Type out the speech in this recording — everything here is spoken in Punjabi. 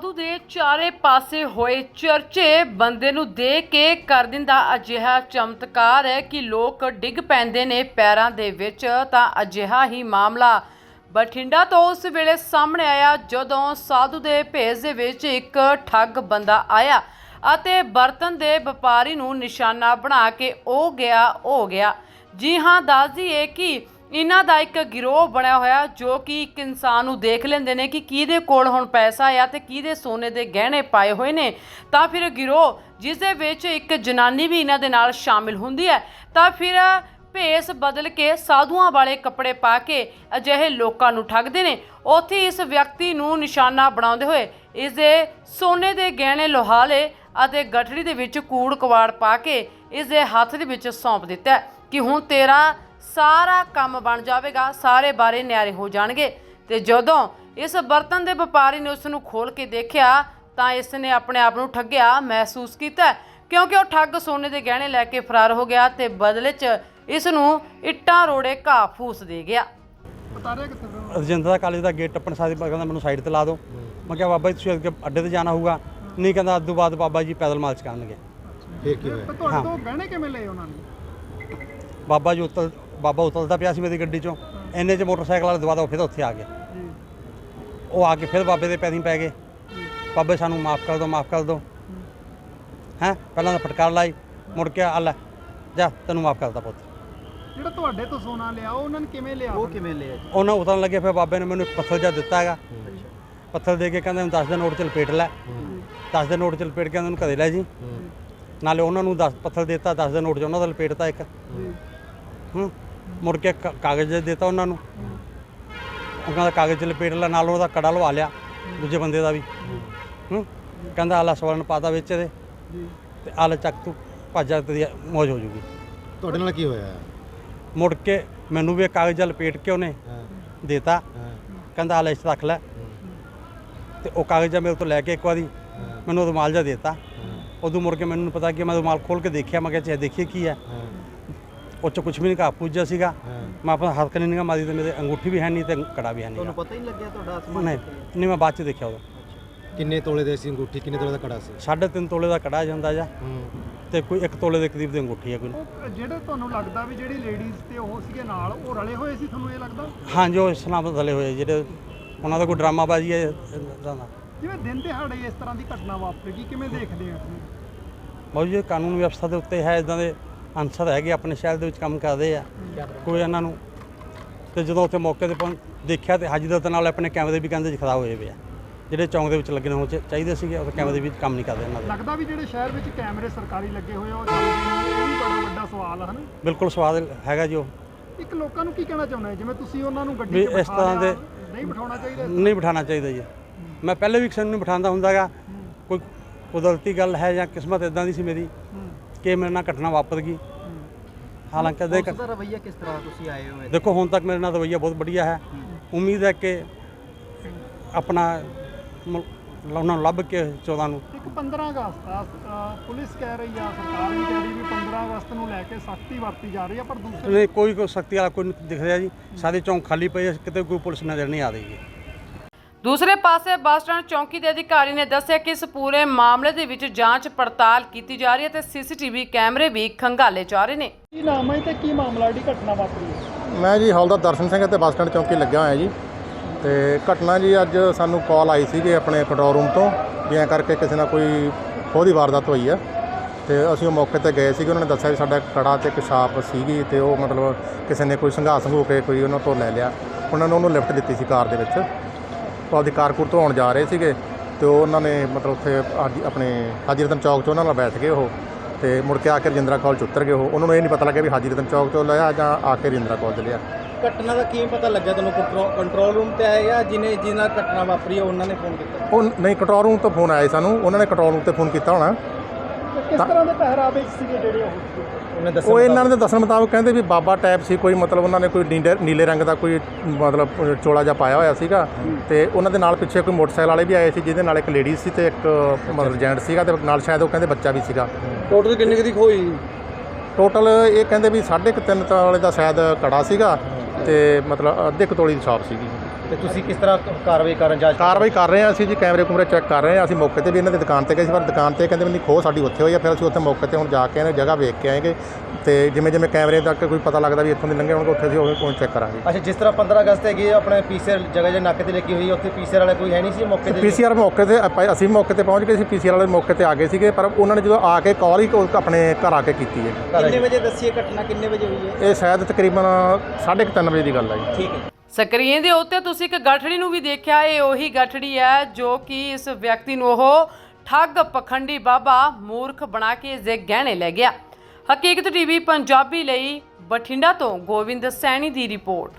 ਸਾਧੂ ਦੇ ਚਾਰੇ ਪਾਸੇ ਹੋਏ ਚਰਚੇ ਬੰਦੇ ਨੂੰ ਦੇਖ ਕੇ ਕਰ ਦਿੰਦਾ ਅਜਿਹਾ ਚਮਤਕਾਰ ਹੈ ਕਿ ਲੋਕ ਡਿੱਗ ਪੈਂਦੇ ਨੇ ਪੈਰਾਂ ਦੇ ਵਿੱਚ, ਤਾਂ ਅਜਿਹਾ ਹੀ ਮਾਮਲਾ ਬਠਿੰਡਾ ਤੋਂ ਉਸ ਵੇਲੇ ਸਾਹਮਣੇ ਆਇਆ, ਜਦੋਂ ਸਾਧੂ ਦੇ ਭੇਸ ਦੇ ਵਿੱਚ ਇੱਕ ਠੱਗ ਬੰਦਾ ਆਇਆ ਅਤੇ ਬਰਤਨ ਦੇ ਵਪਾਰੀ ਨੂੰ ਨਿਸ਼ਾਨਾ ਬਣਾ ਕੇ ਉਹ ਗਿਆ ਹੋ ਗਿਆ। ਜੀ ਹਾਂ, ਦੱਸ ਦਈਏ ਕਿ ਇਹਨਾਂ ਦਾ ਇੱਕ ਗਿਰੋਹ ਬਣਿਆ ਹੋਇਆ ਜੋ ਕਿ ਇੱਕ ਇਨਸਾਨ ਨੂੰ ਦੇਖ ਲੈਂਦੇ ਨੇ ਕਿ ਕਿਹਦੇ ਕੋਲ ਹੁਣ ਪੈਸਾ ਆ ਤੇ ਕਿਹਦੇ ਸੋਨੇ ਦੇ ਗਹਿਣੇ ਪਾਏ ਹੋਏ ਨੇ। ਤਾਂ ਫਿਰ ਗਿਰੋਹ, ਜਿਸ ਦੇ ਵਿੱਚ ਇੱਕ ਜਨਾਨੀ ਵੀ ਇਹਨਾਂ ਦੇ ਨਾਲ ਸ਼ਾਮਿਲ ਹੁੰਦੀ ਹੈ, ਤਾਂ ਫਿਰ ਭੇਸ ਬਦਲ ਕੇ ਸਾਧੂਆਂ ਵਾਲੇ ਕੱਪੜੇ ਪਾ ਕੇ ਅਜਿਹੇ ਲੋਕਾਂ ਨੂੰ ਠੱਗਦੇ ਨੇ। ਉੱਥੇ ਇਸ ਵਿਅਕਤੀ ਨੂੰ ਨਿਸ਼ਾਨਾ ਬਣਾਉਂਦੇ ਹੋਏ ਇਸ ਦੇ ਸੋਨੇ ਦੇ ਗਹਿਣੇ ਲੋਹਾਲੇ ਅਤੇ ਗਠੜੀ ਦੇ ਵਿੱਚ ਕੂੜ ਕਵਾੜ ਪਾ ਕੇ ਇਸ ਦੇ ਹੱਥ ਦੇ ਵਿੱਚ ਸੌਂਪ ਦਿੱਤਾ ਕਿ ਹੁਣ ਤੇਰਾ ਸਾਰਾ ਕੰਮ ਬਣ ਜਾਵੇਗਾ ਸਾਰੇ ਬਾਰੇ ਨਿਆਰੇ ਹੋ ਜਾਣਗੇ। ਤੇ ਜਦੋਂ ਇਸ ਬਰਤਨ ਦੇ ਵਪਾਰੀ ਨੇ ਉਸ ਨੂੰ ਖੋਲ ਕੇ ਦੇਖਿਆ ਤਾਂ ਇਸ ਨੇ ਆਪਣੇ ਆਪ ਨੂੰ ਠੱਗਿਆ ਮਹਿਸੂਸ ਕੀਤਾ ਕਿਉਂਕਿ ਉਹ ਠੱਗ ਸੋਨੇ ਦੇ ਗਹਿਣੇ ਲੈ ਕੇ ਫਰਾਰ ਹੋ ਗਿਆ ਤੇ ਬਦਲੇ 'ਚ ਇਸ ਨੂੰ ਇੱਟਾਂ ਰੋੜੇ ਘਾਹ ਫੂਸ ਦੇ ਗਿਆ। ਉਤਾਰਿਆ ਕਿੱਥੇ ਫਿਰ? ਰਜਿੰਦਰਾ ਕਾਲਜ ਦਾ ਗੇਟ ਟੱਪਣ ਸਾਦੀ ਕਹਿੰਦਾ ਮੈਨੂੰ ਸਾਈਡ ਤੇ ਲਾ ਦਿਓ। ਮੈਂ ਕਿਹਾ ਬਾਬਾ ਜੀ ਤੁਸੀਂ ਅੱਗੇ ਅੱਡੇ ਤੇ ਜਾਣਾ ਹੋਊਗਾ। ਨਹੀਂ ਕਹਿੰਦਾ ਅੱਧੂ ਬਾਅਦ ਬਾਬਾ ਜੀ ਪੈਦਲ ਮਾਰਚ ਕਰਨਗੇ। ਫੇਰ ਕੀ ਹੋਇਆ? ਤੇ ਤੁਹਾਡੇ ਤੋਂ ਗਹਿਣੇ ਕਿਵੇਂ ਲਏ ਉਹਨਾਂ ਨੇ? ਬਾਬਾ ਜੀ ਉਤਲ ਬਾਬਾ ਉਤਲਦਾ ਪਿਆ ਸੀ ਮੇਰੀ ਗੱਡੀ ਚੋਂ। ਇੰਨੇ ਚ ਮੋਟਰਸਾਈਕਲ ਵਾਲੇ ਦਵਾ ਦੋ ਫਿਰ ਉੱਥੇ ਆ ਗਏ। ਉਹ ਆ ਕੇ ਫਿਰ ਬਾਬੇ ਦੇ ਪੈਰੀਂ ਪੈ ਗਏ। ਬਾਬੇ ਸਾਨੂੰ ਮਾਫ ਕਰ ਦਿਓ ਮਾਫ ਕਰ ਦਿਓ ਹੈਂ? ਪਹਿਲਾਂ ਤਾਂ ਫਟਕਾਰ ਲਾਈ। ਮੁੜ ਕੇ ਆ ਲੈ ਜਾ ਤੈਨੂੰ ਮਾਫ ਕਰਦਾ ਪੁੱਤ। ਜਿਹੜਾ ਤੁਹਾਡੇ ਤੋਂ ਸੋਨਾ ਲਿਆ ਉਹ ਉਹਨਾਂ ਨੇ ਕਿਵੇਂ ਲਿਆ? ਉਹ? ਕਿਵੇਂ ਲਿਆ ਜੀ? ਉਹਨਾਂ ਉਤਰਨ ਲੱਗੇ ਫਿਰ ਬਾਬੇ ਨੇ ਮੈਨੂੰ ਇੱਕ ਪੱਥਰ ਜਿਹਾ ਦਿੱਤਾ ਹੈਗਾ। ਪੱਥਰ ਦੇ ਕੇ ਕਹਿੰਦੇ ਮੈਨੂੰ 10 ਦੇ ਨੋਟ ਚ ਲਪੇਟ ਲੈ। 10 ਦੇ ਨੋਟ ਚ ਲਪੇਟ ਕੇ ਉਹਨਾਂ ਨੂੰ ਘਰੇ ਲੈ ਜੀ। ਨਾਲੇ ਉਹਨਾਂ ਨੂੰ 10 ਪੱਥਰ ਦਿੱਤਾ 10 ਦੇ ਨੋਟ ਚ ਉਹਨਾਂ ਦਾ ਲਪੇਟਤਾ ਇੱਕ। ਹੂੰ। ਮੁੜ ਕੇ ਕ- ਕਾਗਜ਼ ਦੇ ਦਿੱਤਾ ਉਹਨਾਂ ਨੂੰ। ਉਹ ਕਹਿੰਦਾ ਕਾਗਜ਼ 'ਚ ਲਪੇਟ ਲੈ ਨਾਲ ਉਹਦਾ ਕੜਾ ਲਵਾ ਲਿਆ ਦੂਜੇ ਬੰਦੇ ਦਾ ਵੀ। ਹੂੰ? ਕਹਿੰਦਾ ਆਲਾ ਸਵਰਨ ਪਾਤਾ ਵਿੱਚ ਇਹਦੇ। ਤੇ ਆਲਾ ਚੱਕ ਤੂੰ ਭੱਜ ਤੇਰੀ ਮੌਜ ਹੋ ਜੂਗੀ। ਤੁਹਾਡੇ ਨਾਲ ਕੀ ਹੋਇਆ? ਮੁੜ ਕੇ ਮੈਨੂੰ ਵੀ ਇਹ ਕਾਗਜ਼ 'ਚ ਲਪੇਟ ਕੇ ਉਹਨੇ ਹਾਂ। ਦੇਤਾ। ਹਾਂ। ਕਹਿੰਦਾ ਆਲਾ ਇਸ ਰੱਖ ਲੈ। ਤੇ ਉਹ ਕਾਗਜ਼ ਜਿਹਾ ਮੇਰੇ ਤੋਂ ਲੈ ਕੇ ਇੱਕ ਵਾਰੀ ਮੈਨੂੰ ਉਹ ਰੁਮਾਲ ਜਿਹਾ ਦੇਤਾ। ਉਦੋਂ ਮੁੜ ਕੇ ਮੈਨੂੰ ਪਤਾ ਕਿ ਮੈਂ ਰੁਮਾਲ ਖੋਲ ਕੇ ਦੇਖਿਆ ਮੈਂ ਕਿਹਾ ਚੇ ਦੇਖੀਏ ਕੀ ਹੈ? ਹਾਂ। ਉਹ 'ਚ ਕੁਝ ਵੀ ਨਹੀਂ ਕਾ ਪੂਜਾ ਸੀਗਾ। ਮੈਂ ਆਪਣਾ ਹੱਥ ਨਹੀਂ ਨਿਗਾ ਮਾਰੀ ਤੇ ਮੇਰੇ ਅੰਗੂਠੀ ਵੀ ਹੈ ਨਹੀਂ ਤੇ ਕੜਾ ਵੀ ਹੈ ਨਹੀਂ। ਤੁਹਾਨੂੰ ਪਤਾ ਹੀ ਨਹੀਂ ਲੱਗਿਆ ਤੁਹਾਡਾ ਅਸਮਾਨ ਨਹੀਂ ਨਹੀਂ ਮੈਂ ਬਾਅਦ ਚ ਦੇਖਿਆ ਉਹਦਾ। ਕਿੰਨੇ ਤੋਲੇ ਦੇ ਸੀ ਅੰਗੂਠੀ ਕਿੰਨੇ ਤੋਲੇ ਦਾ ਕੜਾ ਸੀ? ਸਾਢੇ ਤਿੰਨ ਤੋਲੇ ਦਾ ਕੜਾ ਜਾਂਦਾ ਜਾਂ ਤੇ ਕੋਈ 1 ਤੋਲੇ ਦੇ ਕਰੀਬ ਦੀ ਅੰਗੂਠੀ ਹੈ ਕੋਈ। ਉਹ ਜਿਹੜੇ ਤੁਹਾਨੂੰ ਲੱਗਦਾ ਵੀ ਜਿਹੜੀ ਲੇਡੀਜ਼ ਤੇ ਉਹ ਸੀਗੇ ਨਾਲ ਉਹ ਰਲੇ ਹੋਏ ਸੀ ਤੁਹਾਨੂੰ ਇਹ ਲੱਗਦਾ? ਹਾਂ ਜੋ ਇਸਲਾਮ ਥਲੇ ਹੋਏ ਜਿਹੜੇ ਉਹਨਾਂ ਦਾ ਕੋਈ ਡਰਾਮਾ ਬਾਜੀ ਹੈ ਜਿਵੇਂ ਦਿਨ ਦਿਹਾੜੇ ਇਸ ਤਰ੍ਹਾਂ ਦੀ ਘਟਨਾ ਵਾਪਰੇਗੀ ਕਿਵੇਂ ਦੇਖਦੇ ਆ ਤੁਸੀਂ? ਬਹੁਤ ਜੀ ਕਾਨੂੰਨ ਵਿਵਸਥਾ ਦੇ ਉੱਤੇ ਹੈ ਇਦਾਂ ਦੇ ਅਨਸਰ ਹੈਗੇ ਆਪਣੇ ਸ਼ਹਿਰ ਦੇ ਵਿੱਚ ਕੰਮ ਕਰਦੇ ਆ। ਕੋਈ ਇਹਨਾਂ ਨੂੰ ਤੇ ਜਦੋਂ ਉੱਥੇ ਮੌਕੇ ਤੇ ਪਹੁੰਚ ਦੇਖਿਆ ਤੇ ਹਾਜੀਦਤ ਨਾਲ ਆਪਣੇ ਕੈਮਰੇ ਵੀ ਕਹਿੰਦੇ ਜੀ ਖਰਾਬ ਹੋਏ ਪਏ ਆ। ਜਿਹੜੇ ਚੌਂਕ ਦੇ ਵਿੱਚ ਲੱਗਣੇ ਹੋ ਚਾਹੀਦੇ ਸੀਗੇ ਉਹ ਕੈਮਰੇ ਵੀ ਕੰਮ ਨਹੀਂ ਕਰਦੇ ਇਹਨਾਂ ਦੇ। ਲੱਗਦਾ ਵੀ ਜਿਹੜੇ ਸ਼ਹਿਰ ਵਿੱਚ ਕੈਮਰੇ ਸਰਕਾਰੀ ਲੱਗੇ ਹੋਏ ਆ ਉਹ ਚੱਲਦੇ ਨੇ ਇਹ ਵੀ ਬੜਾ ਵੱਡਾ ਸਵਾਲ ਹੈ ਨਾ ਬਿਲਕੁਲ ਸਵਾਦ ਹੈਗਾ ਜੀ ਉਹ। ਇੱਕ ਲੋਕਾਂ ਨੂੰ ਕੀ ਕਹਿਣਾ ਚਾਹੁੰਦੇ ਜਿਵੇਂ ਤੁਸੀਂ ਉਹਨਾਂ ਨੂੰ ਗੱਡੀ 'ਚ ਇਸ ਬਿਠਾ ਤਰ੍ਹਾਂ ਲਿਆ, ਦੇ- ਨਹੀਂ ਬਿਠਾਉਣਾ ਚਾਹੀਦਾ ਨਹੀਂ ਬਿਠਾਉਣਾ ਚਾਹੀਦਾ ਜੀ। ਮੈਂ ਪਹਿਲੇ ਵੀ ਕਿਸੇ ਨੂੰ ਨਹੀਂ ਬਿਠਾਉਂਦਾ ਹੁੰਦਾਗਾ। ਕੋਈ ਕੁਦਰਤੀ ਗੱਲ ਹੈ ਜਾਂ ਕਿਸਮਤ ਇਦਾਂ ਦੀ ਸੀ ਮੇਰੀ ਕਿ ਮੇਰੇ ਨਾਲ ਘਟਨਾ ਵਾਪਰ ਗਈ। ਹਾਲਾਂਕਿ ਦੇਖ ਉਸ ਦਾ ਰਵਈਆ ਕਿਸ ਤਰ੍ਹਾਂ ਤੁਸੀਂ ਆਏ ਹੋ ਦੇਖੋ ਹੁਣ ਤੱਕ ਮੇਰੇ ਨਾਲ ਰਵੱਈਆ ਬਹੁਤ ਵਧੀਆ ਹੈ। ਉਮੀਦ ਹੈ ਕਿ ਆਪਣਾ ਉਹਨਾਂ ਨੂੰ ਲੱਭ ਕੇ 14 ਨੂੰ। ਇੱਕ 15 ਅਗਸਤ ਆ ਪੁਲਿਸ ਕਹਿ ਰਹੀ ਆ ਸਰਕਾਰ ਵੀ ਕਹਿ ਰਹੀ ਵੀ 15 ਅਗਸਤ ਨੂੰ ਲੈ ਕੇ ਸਖਤੀ ਵਰਤੀ ਜਾ ਰਹੀ ਆ ਪਰ ਦੂਸਰੇ ਨਹੀਂ ਕੋਈ ਕੋਈ ਸਖਤੀ ਵਾਲਾ ਕੋਈ ਨਹੀਂ ਦਿਖ ਰਿਹਾ ਜੀ। ਸਾਰੇ ਚੌਂਕ ਖਾਲੀ ਪਏ ਕਿਤੇ ਕੋਈ ਪੁਲਿਸ ਨਜ਼ਰ ਨਹੀਂ ਆ ਰਹੀ ਜੀ। ਦੂਸਰੇ ਪਾਸੇ ਬੱਸ ਸਟੈਂਡ ਚੌਂਕੀ ਦੇ ਅਧਿਕਾਰੀ ਨੇ ਦੱਸਿਆ ਕਿ ਇਸ ਪੂਰੇ ਮਾਮਲੇ ਦੇ ਵਿੱਚ ਜਾਂਚ ਪੜਤਾਲ ਕੀਤੀ ਜਾ ਰਹੀ ਹੈ ਤੇ ਸੀਸੀਟੀਵੀ ਕੈਮਰੇ ਵੀ ਖੰਗਾਲੇ ਜਾ ਰਹੇ ਨੇ। ਕੀ ਨਾਮ ਹੈ ਤੇ ਕੀ ਮਾਮਲਾ ਜਿਹੜੀ ਘਟਨਾ ਵਾਪਰੀ ਹੈ? ਮੈਂ ਜੀ ਹੌਲਦਾਰ ਦਰਸ਼ਨ ਸਿੰਘ ਤੇ ਬੱਸ ਸਟੈਂਡ ਚੌਂਕੀ ਲੱਗਿਆ ਹੋਇਆ ਜੀ। ਤੇ ਘਟਨਾ ਜੀ ਅੱਜ ਸਾਨੂੰ ਕਾਲ ਆਈ ਸੀਗੀ ਆਪਣੇ ਕੰਟਰੋਲ ਰੂਮ ਤੋਂ ਵੀ ਐਂ ਕਰਕੇ ਕਿਸੇ ਨਾਲ ਕੋਈ ਖੋਹ ਦੀ ਵਾਰਦਾਤ ਹੋਈ ਆ ਤੇ ਅਸੀਂ ਉਹ ਮੌਕੇ ਤੇ ਗਏ ਸੀਗੇ ਉਹਨਾਂ ਨੇ ਦੱਸਿਆ ਵੀ ਸਾਡਾ ਕੜਾ ਤੇ ਇੱਕ ਛਾਪ ਸੀਗੀ ਤੇ ਉਹ ਮਤਲਬ ਕਿਸੇ ਨੇ ਕੋਈ ਸੰਘਾ ਸੰਘੂ ਕੇ ਕੋਈ ਉਹਨਾਂ ਤੋਂ ਲੈ ਲਿਆ। ਉਹਨਾਂ ਨੇ ਉਹਨੂੰ ਲਿਫਟ ਦਿੱਤੀ ਸੀ ਕਾਰ ਦੇ ਵਿੱਚ। ਆਪਦੀ ਕਾਰਕੁਰ ਤੋਂ ਆਉਣ ਜਾ ਰਹੇ ਸੀਗੇ ਤੇ ਉਹ ਉਹਨਾਂ ਨੇ ਮਤਲਬ ਉੱਥੇ ਆਪਣੇ ਹਾਜੀ ਰਤਨ ਚੌਕ 'ਚ ਉਹਨਾਂ ਨਾਲ ਬੈਠ ਗਏ ਉਹ ਤੇ ਮੁੜ ਕੇ ਆ ਕੇ ਰਜਿੰਦਰਾ ਕਾਲਜ 'ਚ ਉਤਰ ਗਏ ਉਹ। ਉਹਨਾਂ ਨੂੰ ਇਹ ਨਹੀਂ ਪਤਾ ਲੱਗਿਆ ਵੀ ਹਾਜੀ ਰਤਨ ਚੌਕ ਤੋਂ ਲਿਆ ਜਾਂ ਆ ਕੇ ਰਜਿੰਦਰਾ ਕਾਲਜ ਲਿਆ। ਘਟਨਾ ਦਾ ਕਿਵੇਂ ਪਤਾ ਲੱਗਿਆ ਤੁਹਾਨੂੰ ਕੰਟਰੋਲ ਕੰਟਰੋਲ ਰੂਮ ਤੇ ਆਏ ਜਾਂ ਜਿਹਨੇ ਜਿਹਨਾਂ ਘਟਨਾ ਵਾਪਰੀ ਉਹਨਾਂ ਨੇ ਫੋਨ ਕੀਤਾ? ਉਹ ਨਹੀਂ ਕੰਟਰੋਲ ਰੂਮ ਤੋਂ ਫੋਨ ਆਇਆ ਸਾਨੂੰ। ਉਹਨਾਂ ਨੇ ਕੰਟਰੋਲ ਰੂਮ ਤੇ ਫੋਨ ਕੀਤਾ ਹੋਣਾ। ਕਿਸ ਤਰ੍ਹਾਂ ਦੇ ਪਹਿਰਾਵੇ 'ਚ ਸੀਗੇ ਜਿਹੜੇ ਉਹ? ਉਹਨੇ ਦੱਸਿਆ ਉਹ ਇਹਨਾਂ ਦੇ ਦੱਸਣ ਮੁਤਾਬਕ ਕਹਿੰਦੇ ਵੀ ਬਾਬਾ ਟੈਪ ਸੀ ਕੋਈ ਮਤਲਬ ਉਹਨਾਂ ਨੇ ਕੋਈ ਨੀਲੇ ਨੀਲੇ ਰੰਗ ਦਾ ਕੋਈ ਮਤਲਬ ਚੋਲਾ ਜਿਹਾ ਪਾਇਆ ਹੋਇਆ ਸੀਗਾ। ਤੇ ਉਹਨਾਂ ਦੇ ਨਾਲ ਪਿੱਛੇ ਕੋਈ ਮੋਟਰਸਾਈਕਲ ਵਾਲੇ ਵੀ ਆਏ ਸੀ ਜਿਹਦੇ ਨਾਲ ਇੱਕ ਲੇਡੀ ਸੀ ਤੇ ਇੱਕ ਮਤਲਬ ਜੈਂਟ ਸੀਗਾ ਤੇ ਨਾਲ ਸ਼ਾਇਦ ਉਹ ਕਹਿੰਦੇ ਬੱਚਾ ਵੀ ਸੀਗਾ। ਟੋਟਲ ਕਿੰਨੇ ਕੁ ਦੀ ਖੋਈ? ਟੋਟਲ ਇਹ ਕਹਿੰਦੇ ਵੀ 3.5 ਤੋਲੇ ਦਾ ਸ਼ਾਇਦ ਕੜਾ ਸੀਗਾ ਤੇ ਮਤਲਬ ਅੱਧੇ ਕੁ ਤੋਲੇ ਦੀ ਛਾਪ ਸੀਗੀ। ਤੇ ਤੁਸੀਂ ਕਿਸ ਤਰ੍ਹਾਂ ਕਾਰਵਾਈ ਕਰਨ ਜਾਂਚ ਕਾਰਵਾਈ ਕਰ ਰਹੇ ਹਾਂ ਅਸੀਂ ਜੀ ਕੈਮਰੇ ਕੁਮਰੇ ਚੈੱਕ ਕਰ ਰਹੇ ਹਾਂ। ਅਸੀਂ ਮੌਕੇ ਤੇ ਵੀ ਇਹਨਾਂ ਦੀ ਦੁਕਾਨ ਤੇ ਗਏ ਸੀ ਪਰ ਦੁਕਾਨ ਤੇ ਕਹਿੰਦੇ ਵੀ ਨਹੀਂ ਖੋਹ ਸਾਡੀ ਉੱਥੇ ਹੋਈ ਆ। ਫਿਰ ਅਸੀਂ ਉੱਥੇ ਮੌਕੇ ਤੇ ਹੁਣ ਜਾ ਕੇ ਇਹਨਾਂ ਜਗ੍ਹਾ ਵੇਖ ਕੇ ਆਏਗੇ। ਤੇ ਜਿਵੇਂ ਜਿਵੇਂ ਕੈਮਰੇ ਤੱਕ ਕੋਈ ਪਤਾ ਲੱਗਦਾ ਵੀ ਇੱਥੋਂ ਦੀ ਲੰਘੇ ਹੋਣਗੇ ਉੱਥੇ ਅਸੀਂ ਉਹ ਚੈੱਕ ਕਰਾਂਗੇ। ਅੱਛਾ ਜਿਸ ਤਰ੍ਹਾਂ 15 ਅਗਸਤ ਹੈਗੀ ਹੈ, ਆਪਣੇ ਪੀਸੀਆਰ ਜਗ੍ਹਾ ਜੇ ਨਾਕੇ ਤੇ ਲੱਗੀ ਹੋਈ ਹੈ ਉੱਥੇ ਪੀਸੀਆਰ ਵਾਲਾ ਕੋਈ ਹੈ ਨਹੀਂ ਸੀ ਮੌਕੇ ਤੇ? ਪੀਸੀਆਰ ਮੌਕੇ ਤੇ ਆਪਾਂ ਅਸੀਂ ਮੌਕੇ ਤੇ ਪਹੁੰਚ ਗਏ ਸੀ ਪੀਸੀਆਰ ਵਾਲੇ ਮੌਕੇ ਤੇ ਆ ਗਏ ਸੀਗੇ ਪਰ ਉਹਨਾਂ ਨੇ ਜਦੋਂ ਆ ਕੇ ਕਾਲ ਹੀ ਆਪਣੇ ਘਰ ਆ ਕੇ ਕੀਤੀ ਹੈ। ਕਿੰਨੇ ਵਜੇ ਦੱਸੀਏ ਘਟਨਾ ਕਿੰਨੇ ਵਜੇ ਹੋਈ ਹੈ? ਇਹ ਸ਼ਾਇਦ ਤਕਰੀਬਨ 3:30 ਵਜੇ ਦੀ ਗੱਲ ਹੈ ਜੀ। ਠੀਕ ਹੈ। ਸਕਰੀਨ ਦੇ ਉੱਤੇ ਤੁਸੀਂ ਇੱਕ ਗਠੜੀ ਨੂੰ ਵੀ ਦੇਖਿਆ, ਇਹ ਉਹੀ ਗਠੜੀ ਹੈ ਜੋ ਕਿ ਇਸ ਵਿਅਕਤੀ ਨੂੰ ਉਹ ਠੱਗ ਪਖੰਡੀ ਬਾਬਾ ਮੂਰਖ ਬਣਾ ਕੇ ਇਸ ਦੇ ਗਹਿਣੇ ਲੈ ਗਿਆ। ਹਕੀਕਤ ਟੀਵੀ ਪੰਜਾਬੀ ਲਈ ਬਠਿੰਡਾ ਤੋਂ ਗੋਬਿੰਦ ਸੈਣੀ ਦੀ ਰਿਪੋਰਟ।